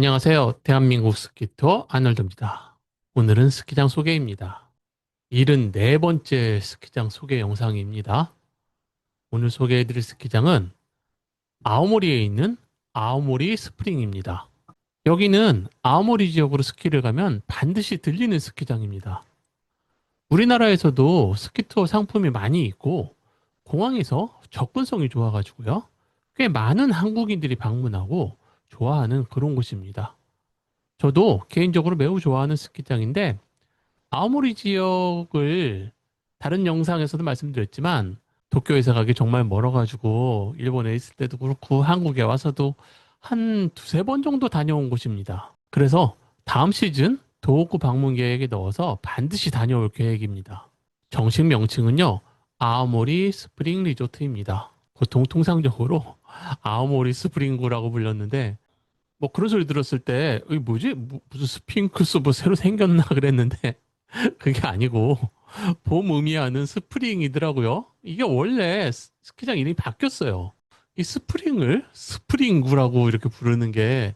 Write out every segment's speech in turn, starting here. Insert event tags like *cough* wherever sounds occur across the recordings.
안녕하세요. 대한민국 스키터 아놀드입니다. 오늘은 스키장 소개입니다. 74번째 스키장 소개 영상입니다. 오늘 소개해드릴 스키장은 아오모리에 있는 아오모리 스프링입니다. 여기는 아오모리 지역으로 스키를 가면 반드시 들리는 스키장입니다. 우리나라에서도 스키투어 상품이 많이 있고 공항에서 접근성이 좋아가지고요. 꽤 많은 한국인들이 방문하고 좋아하는 그런 곳입니다. 저도 개인적으로 매우 좋아하는 스키장인데 아오모리 지역을 다른 영상에서도 말씀드렸지만 도쿄에서 가기 정말 멀어가지고 일본에 있을 때도 그렇고 한국에 와서도 한 두세 번 정도 다녀온 곳입니다. 그래서 다음 시즌 도호쿠 방문 계획에 넣어서 반드시 다녀올 계획입니다. 정식 명칭은요. 아오모리 스프링 리조트입니다. 보통 통상적으로 아오모리 스프링구라고 불렸는데 뭐 그런 소리 들었을 때 이게 뭐지 뭐, 무슨 스핑크스 뭐 새로 생겼나 *laughs* 그랬는데 그게 아니고 봄 의미하는 스프링이더라고요. 이게 원래 스- 스키장 이름이 바뀌었어요. 이 스프링을 스프링구라고 이렇게 부르는 게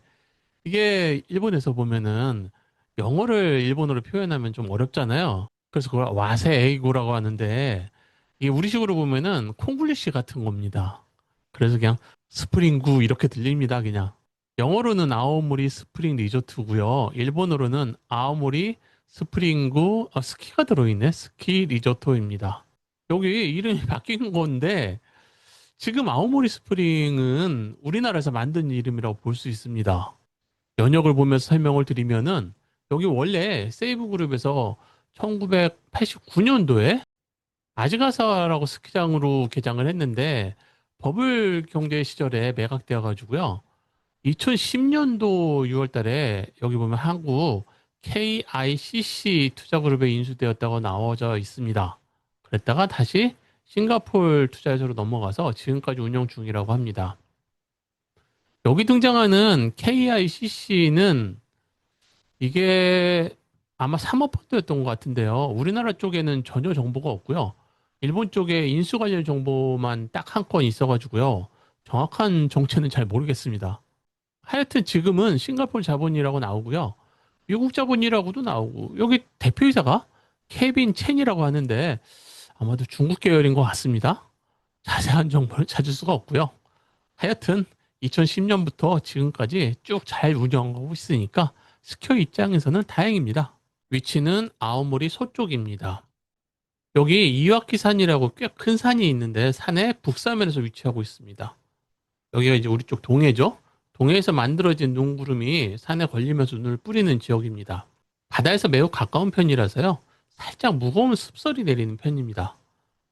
이게 일본에서 보면은 영어를 일본어로 표현하면 좀 어렵잖아요. 그래서 그걸 와세에이고라고 하는데 이게 우리식으로 보면은 콩글리시 같은 겁니다. 그래서 그냥 스프링구 이렇게 들립니다. 그냥 영어로는 아오모리 스프링 리조트고요. 일본어로는 아오모리 스프링구 아, 스키가 들어있네. 스키 리조트입니다. 여기 이름이 *laughs* 바뀐 건데 지금 아오모리 스프링은 우리나라에서 만든 이름이라고 볼 수 있습니다. 연역을 보면서 설명을 드리면은 여기 원래 세이브 그룹에서 1989년도에 아즈가사라고 스키장으로 개장을 했는데 버블 경제 시절에 매각되어 가지고요. 2010년도 6월 달에 여기 보면 한국 KICC 투자그룹에 인수되었다고 나와져 있습니다. 그랬다가 다시 싱가폴 투자회사로 넘어가서 지금까지 운영 중이라고 합니다. 여기 등장하는 KICC는 이게 아마 사모펀드였던 것 같은데요. 우리나라 쪽에는 전혀 정보가 없고요. 일본 쪽에 인수 관련 정보만 딱 한 건 있어가지고요. 정확한 정체는 잘 모르겠습니다. 하여튼 지금은 싱가포르 자본이라고 나오고요. 미국 자본이라고도 나오고 여기 대표이사가 케빈 첸이라고 하는데 아마도 중국 계열인 것 같습니다. 자세한 정보를 찾을 수가 없고요. 하여튼 2010년부터 지금까지 쭉 잘 운영하고 있으니까 스키어 입장에서는 다행입니다. 위치는 아오모리 서쪽입니다. 여기 이와키 산이라고 꽤 큰 산이 있는데 산의 북사면에서 위치하고 있습니다. 여기가 이제 우리 쪽 동해죠. 동해에서 만들어진 눈구름이 산에 걸리면서 눈을 뿌리는 지역입니다. 바다에서 매우 가까운 편이라서요. 살짝 무거운 습설이 내리는 편입니다.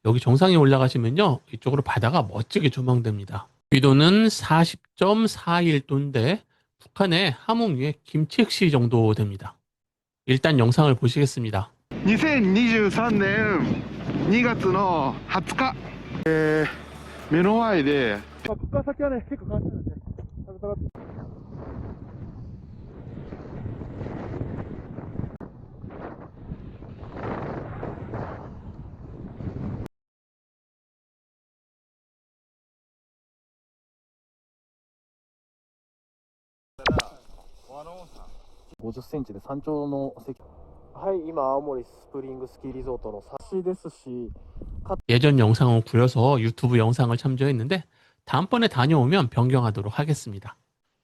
여기 정상에 올라가시면요. 이쪽으로 바다가 멋지게 조망됩니다. 위도는 40.41도인데 북한의 하몽위의 김치액시 정도 됩니다. 일단 영상을 보시겠습니다. 2023年2月の20日、えー目の前で、ここから先はね、結構変わってるんで、ただただ50センチで山頂の席。はい今青森スプリングスキーリゾートの差しですし 예전 영상을 구려서 유튜브 영상을 참조했는데 다음번에 다녀오면 변경하도록 하겠습니다.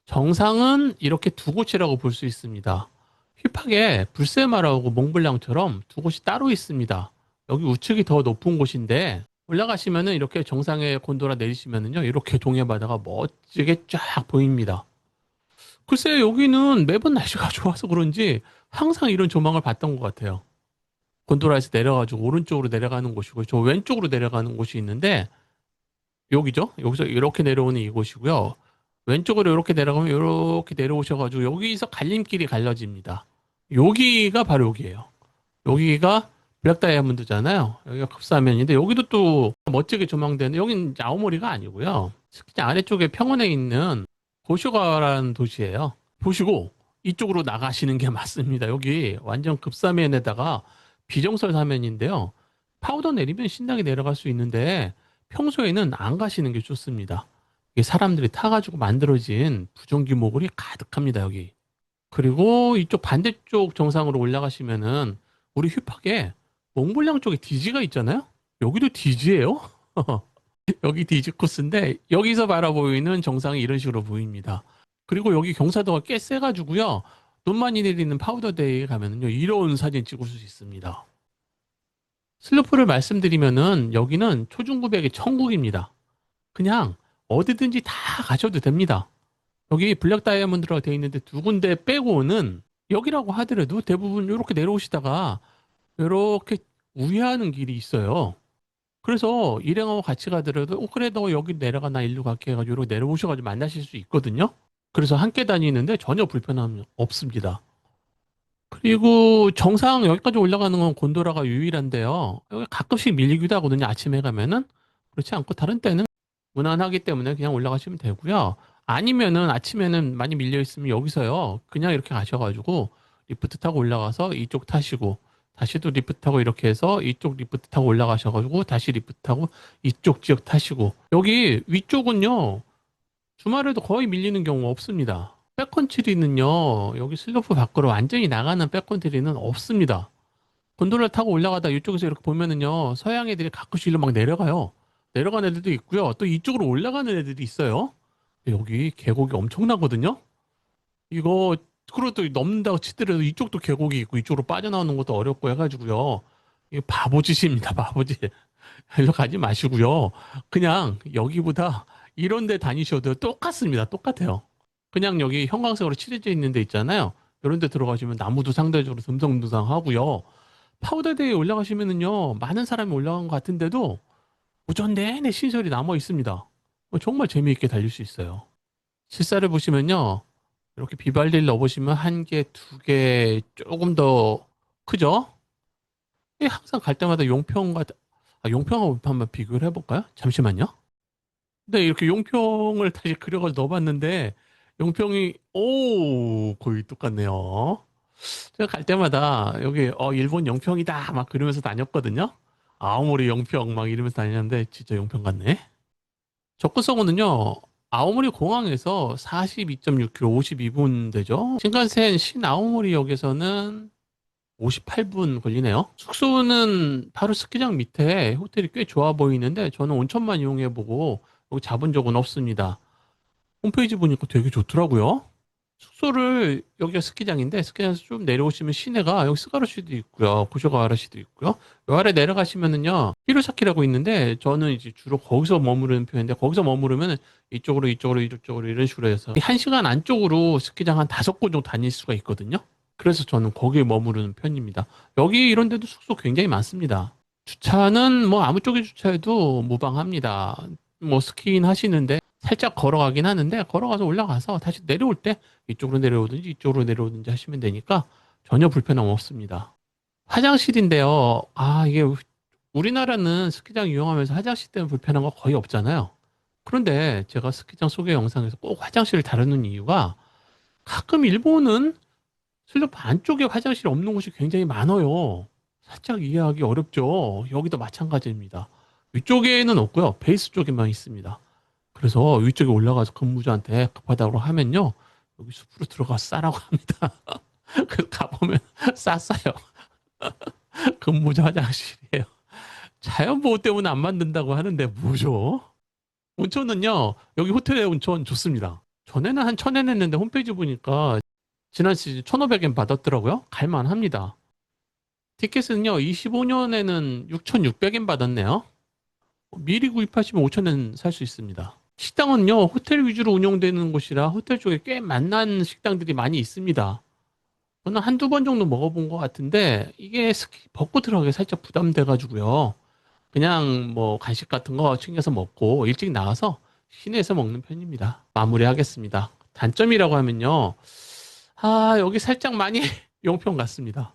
정상은 이렇게 두 곳이라고 볼 수 있습니다. 휘팍에 불세마라고 몽블랑처럼 두 곳이 따로 있습니다. 여기 우측이 더 높은 곳인데 올라가시면은 이렇게 정상에 곤도라 내리시면은요 이렇게 동해 바다가 멋지게 쫙 보입니다. 글쎄 여기는 매번 날씨가 *laughs* 좋아서 그런지 항상 이런 조망을 봤던 것 같아요. 곤도라에서 내려가지고 오른쪽으로 내려가는 곳이고 저 왼쪽으로 내려가는 곳이 있는데 여기죠. 여기서 이렇게 내려오는 이곳이고요. 왼쪽으로 이렇게 내려가면 이렇게 내려오셔가지고 여기서 갈림길이 갈라집니다. 여기가 바로 여기예요. 여기가 블랙 다이아몬드잖아요. 여기가 급사면인데 여기도 또 멋지게 조망되는 여긴 이제 아오모리가 아니고요. 스키장 아래쪽에 평원에 있는 고쇼가라는 도시예요. 보시고 이쪽으로 나가시는 게 *laughs* 맞습니다. 여기 완전 급사면에다가 비정설 사면인데요. 파우더 내리면 신나게 내려갈 수 있는데 평소에는 안 가시는 게 좋습니다. 사람들이 타가지고 만들어진 부정규 모글이 가득합니다. 여기 그리고 이쪽 반대쪽 정상으로 올라가시면은 우리 휘팍에 몽블랑 쪽에 디지가 있잖아요. 여기도 디지예요. *laughs* *laughs* 여기 디지 코스인데 여기서 바라보이는 정상이 이런 식으로 보입니다. 그리고 여기 경사도가 꽤 세가지고요. 눈 많이 내리는 파우더데이에 가면은요 이런 사진 찍을 수 있습니다. 슬로프를 말씀드리면은 여기는 초중구백의 천국입니다. 그냥 어디든지 다 가셔도 됩니다. 여기 블랙 다이아몬드라고 되어 있는데 두 군데 빼고는 여기라고 하더라도 대부분 이렇게 내려오시다가 이렇게 우회하는 길이 있어요. 그래서 일행하고 같이 가더라도 어, 그래 너 여기 내려가 나 일로 갈게 해가지고 이렇게 내려오셔가지고 만나실 수 있거든요. 그래서 함께 다니는데 전혀 불편함 없습니다. 그리고 정상 여기까지 올라가는 건 곤도라가 유일한데요. 여기 가끔씩 밀리기도 하거든요. 아침에 가면은 그렇지 않고 다른 때는 무난하기 때문에 그냥 올라가시면 되고요. 아니면은 아침에는 많이 밀려 있으면 여기서요. 그냥 이렇게 가셔가지고 리프트 타고 올라가서 이쪽 타시고 다시 또 리프트 타고 이렇게 해서 이쪽 리프트 타고 올라가셔가지고 다시 리프트 타고 이쪽 지역 타시고 여기 위쪽은요 주말에도 거의 밀리는 경우가 없습니다. 백컨트리는요 여기 슬로프 밖으로 완전히 나가는 백컨트리는 없습니다. 곤돌라 타고 올라가다 이쪽에서 이렇게 보면은요 서양 애들이 가끔씩 일로 막 내려가요. 내려가는 애들도 있고요. 또 이쪽으로 올라가는 애들이 있어요. 여기 계곡이 엄청나거든요. 이거 또 넘는다고 치더라도 이쪽도 계곡이 있고 이쪽으로 빠져나오는 것도 어렵고 해가지고요. 이거 바보짓입니다. 바보짓. *laughs* 일로 가지 마시고요. 그냥 여기보다 이런 데 다니셔도 똑같습니다. 똑같아요. 그냥 여기 형광색으로 칠해져 있는 데 있잖아요. 이런 데 들어가시면 나무도 상대적으로 듬성듬성하고요. 파우더데이에 올라가시면은요. 많은 사람이 올라간 것 같은데도 오전 내내 신설이 남아 있습니다. 어, 정말 재미있게 달릴 수 있어요. 실사를 보시면요. 이렇게 비발디를 넣어보시면 한 개, 두 개, 조금 더 크죠? 이게 항상 갈 때마다 용평과, 아, 용평하고 한번 비교를 해볼까요? 잠시만요. 네, 이렇게 용평을 다시 그려가지고 넣어봤는데, 용평이, 오, 거의 똑같네요. 제가 갈 때마다 여기, 어, 일본 용평이다! 막 그러면서 다녔거든요. 아오모리 용평 막 이러면서 다녔는데, 진짜 용평 같네. 접근성은요, 아오모리 공항에서 42.6km, 52분 되죠. 신칸센 신아오모리역에서는 58분 걸리네요. 숙소는 바로 스키장 밑에 호텔이 꽤 좋아 보이는데 저는 온천만 이용해보고 여기 잡은 적은 없습니다. 홈페이지 보니까 되게 좋더라고요. 숙소를 여기가 스키장인데 스키장에서 좀 내려오시면 시내가 여기 스가르시도 있고요. 고쇼가와라시도 있고요. 요 아래 내려가시면은요 히로사키라고 있는데 저는 이제 주로 거기서 머무르는 편인데 거기서 머무르면 이쪽으로 이쪽으로 이쪽으로 이런 식으로 해서 한 시간 안쪽으로 스키장 한 다섯 곳 정도 다닐 수가 있거든요. 그래서 저는 거기에 머무르는 편입니다. 여기 이런 데도 숙소 굉장히 많습니다. 주차는 뭐 아무 쪽에 주차해도 무방합니다. 뭐 스키인 하시는데 살짝 걸어가긴 하는데 걸어가서 올라가서 다시 내려올 때 이쪽으로 내려오든지 이쪽으로 내려오든지 하시면 되니까 전혀 불편함 없습니다. 화장실인데요. 아, 이게 우리나라는 스키장 이용하면서 화장실 때문에 불편한 거 거의 없잖아요. 그런데 제가 스키장 소개 영상에서 꼭 화장실을 다루는 이유가 가끔 일본은 슬로프 안쪽에 화장실이 없는 곳이 굉장히 많아요. 살짝 이해하기 어렵죠. 여기도 마찬가지입니다. 위쪽에는 없고요. 베이스 쪽에만 있습니다. 그래서 위쪽에 올라가서 근무자한테 급하다고 하면요. 여기 숲으로 들어가서 싸라고 합니다. *laughs* 그 가보면 쌌어요. *laughs* 근무자 화장실이에요. 자연보호 때문에 안 만든다고 하는데 뭐죠? 온천은요. 여기 호텔의 온천 좋습니다. 전에는 한 천엔 했는데 홈페이지 보니까 지난 시즌 1,500엔 받았더라고요. 갈만합니다. 티켓은요. 25년에는 6,600엔 받았네요. 미리 구입하시면 5,000엔 살 수 있습니다. 식당은요, 호텔 위주로 운영되는 곳이라 호텔 쪽에 꽤 만난 식당들이 많이 있습니다. 저는 한두 번 정도 먹어본 것 같은데, 이게 스키 벗고 들어가기 살짝 부담돼가지고요. 그냥 뭐 간식 같은 거 챙겨서 먹고 일찍 나가서 시내에서 먹는 편입니다. 마무리하겠습니다. 단점이라고 하면요. 아, 여기 살짝 많이 *laughs* 용평 같습니다.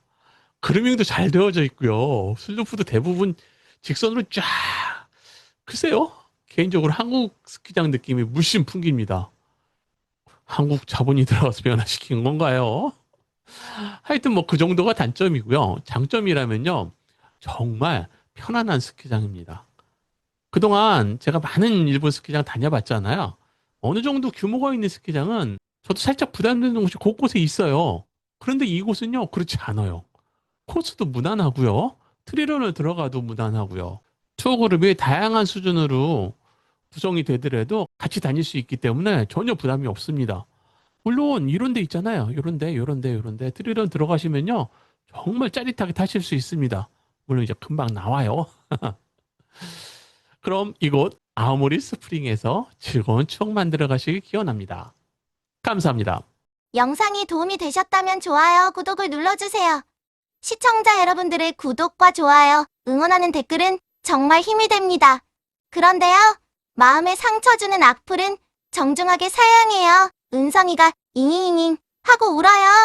그루밍도 잘 되어져 있고요. 슬로프도 대부분 직선으로 쫙. 글쎄요. 개인적으로 한국 스키장 느낌이 물씬 풍깁니다. 한국 자본이 들어가서 변화시킨 건가요? 하여튼 뭐 그 정도가 단점이고요. 장점이라면요. 정말 편안한 스키장입니다. 그동안 제가 많은 일본 스키장 다녀봤잖아요. 어느 정도 규모가 있는 스키장은 저도 살짝 부담되는 곳이 곳곳에 있어요. 그런데 이곳은요, 그렇지 않아요. 코스도 무난하고요. 트리런을 들어가도 무난하고요. 투어 그룹이 다양한 수준으로 구성이 되더라도 같이 다닐 수 있기 때문에 전혀 부담이 없습니다. 물론 이런 데 있잖아요. 이런 데, 이런 데, 이런 데 트리런 들어가시면요. 정말 짜릿하게 타실 수 있습니다. 물론 이제 금방 나와요. *laughs* 그럼 이곳 아오모리 스프링에서 즐거운 추억 만들어 가시길 기원합니다. 감사합니다. 영상이 도움이 되셨다면 좋아요, 구독을 눌러주세요. 시청자 여러분들의 구독과 좋아요, 응원하는 댓글은 정말 힘이 됩니다. 그런데요, 마음에 상처 주는 악플은 정중하게 사양해요. 은성이가 잉잉잉 하고 울어요.